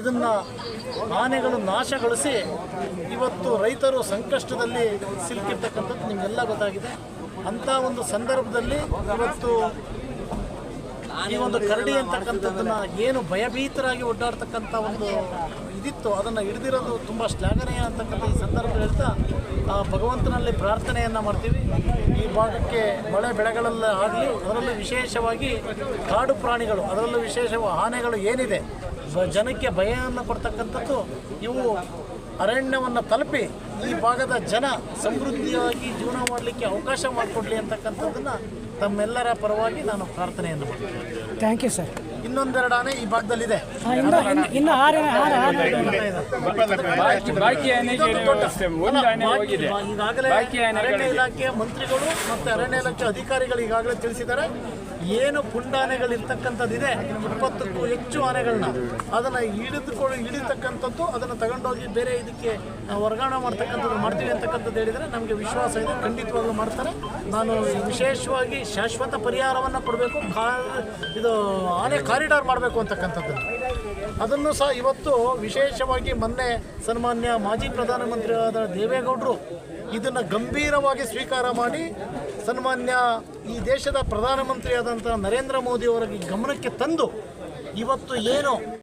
ಇದನ್ನು ಆನೆಗಳು ನಾಶಗೊಳಿಸಿ ಇವತ್ತು ರೈತರು ಸಂಕಷ್ಟದಲ್ಲಿ ಸಿಲುಕಿರ್ತಕ್ಕಂಥದ್ದು ನಿಮಗೆಲ್ಲ ಗೊತ್ತಾಗಿದೆ. ಅಂಥ ಒಂದು ಸಂದರ್ಭದಲ್ಲಿ ಇವತ್ತು ಈ ಒಂದು ಕರಡಿ ಅಂತಕ್ಕಂಥದ್ದನ್ನ ಏನು ಭಯಭೀತರಾಗಿ ಒಡ್ಡಾಡ್ತಕ್ಕಂಥ ಒಂದು ಇದಿತ್ತು. ಅದನ್ನು ಹಿಡಿದಿರೋದು ತುಂಬ ಶ್ಲಾಘನೀಯ ಅಂತಕ್ಕಂಥ ಈ ಸಂದರ್ಭ ಹೇಳ್ತಾ, ಆ ಭಗವಂತನಲ್ಲಿ ಪ್ರಾರ್ಥನೆಯನ್ನು ಮಾಡ್ತೀವಿ. ಈ ಭಾಗಕ್ಕೆ ಮಳೆ ಬೆಳೆಗಳೆಲ್ಲ ಆಗಲಿ, ಅದರಲ್ಲೂ ವಿಶೇಷವಾಗಿ ಕಾಡು ಪ್ರಾಣಿಗಳು, ಅದರಲ್ಲೂ ವಿಶೇಷವಾಗಿ ಆನೆಗಳು ಏನಿದೆ ಜನಕ್ಕೆ ಭಯವನ್ನು ಕೊಡ್ತಕ್ಕಂಥದ್ದು ಇವು ಅರಣ್ಯವನ್ನು ತಲುಪಿ ಈ ಭಾಗದ ಜನ ಸಮೃದ್ಧಿಯಾಗಿ ಜೀವನ ಮಾಡಲಿಕ್ಕೆ ಅವಕಾಶ ಮಾಡಿಕೊಡ್ಲಿ ಅಂತಕ್ಕಂಥದ್ದನ್ನು ತಮ್ಮೆಲ್ಲರ ಪರವಾಗಿ ನಾನು ಪ್ರಾರ್ಥನೆಯನ್ನು ಮಾಡ್ತೀನಿ. ಥ್ಯಾಂಕ್ ಯು ಸರ್ ಇನ್ನೊಂದೆರಡು ಆನೆ ಈ ಭಾಗದಲ್ಲಿದೆ. ಇನ್ನು ಅರಣ್ಯ ಇಲಾಖೆಯ ಮಂತ್ರಿಗಳು ಮತ್ತೆ ಅರಣ್ಯ ಇಲಾಖೆ ಅಧಿಕಾರಿಗಳು ಈಗಾಗಲೇ ತಿಳಿಸಿದ್ದಾರೆ. ಏನು ಪುಂಡಾನೆಗಳು ಇರ್ತಕ್ಕಂಥದ್ದಿದೆ. ಇಪ್ಪತ್ತಕ್ಕೂ ಹೆಚ್ಚು ಆನೆಗಳನ್ನ ಅದನ್ನು ಹಿಡಿದುಕೊಂಡು ಹಿಡಿತಕ್ಕಂಥದ್ದು ಅದನ್ನು ತಗೊಂಡೋಗಿ ಬೇರೆ ಇದಕ್ಕೆ ನಾವು ವರ್ಗಾವಣೆ ಮಾಡ್ತಕ್ಕಂಥದ್ದು ಮಾಡ್ತೀವಿ ಅಂತಕ್ಕಂಥದ್ದು ಹೇಳಿದರೆ ನಮಗೆ ವಿಶ್ವಾಸ ಇದೆ. ಖಂಡಿತವಾಗ್ಲೂ ಮಾಡ್ತಾರೆ. ನಾನು ವಿಶೇಷವಾಗಿ ಶಾಶ್ವತ ಪರಿಹಾರವನ್ನು ಕೊಡಬೇಕು. ಕಾ ಇದು ಆನೆ ಕಾರಿಡಾರ್ ಮಾಡಬೇಕು ಅಂತಕ್ಕಂಥದ್ದು. ಅದನ್ನು ಸಹ ಇವತ್ತು ವಿಶೇಷವಾಗಿ ಮೊನ್ನೆ ಸನ್ಮಾನ್ಯ ಮಾಜಿ ಪ್ರಧಾನಮಂತ್ರಿಯಾದ ದೇವೇಗೌಡರು ಇದನ್ನು ಗಂಭೀರವಾಗಿ ಸ್ವೀಕಾರ ಮಾಡಿ ಸನ್ಮಾನ್ಯ ಈ ದೇಶದ ಪ್ರಧಾನಮಂತ್ರಿಯಾದಂಥ ನರೇಂದ್ರ ಮೋದಿಯವರಿಗೆ ಗಮನಕ್ಕೆ ತಂದು ಇವತ್ತು ಏನು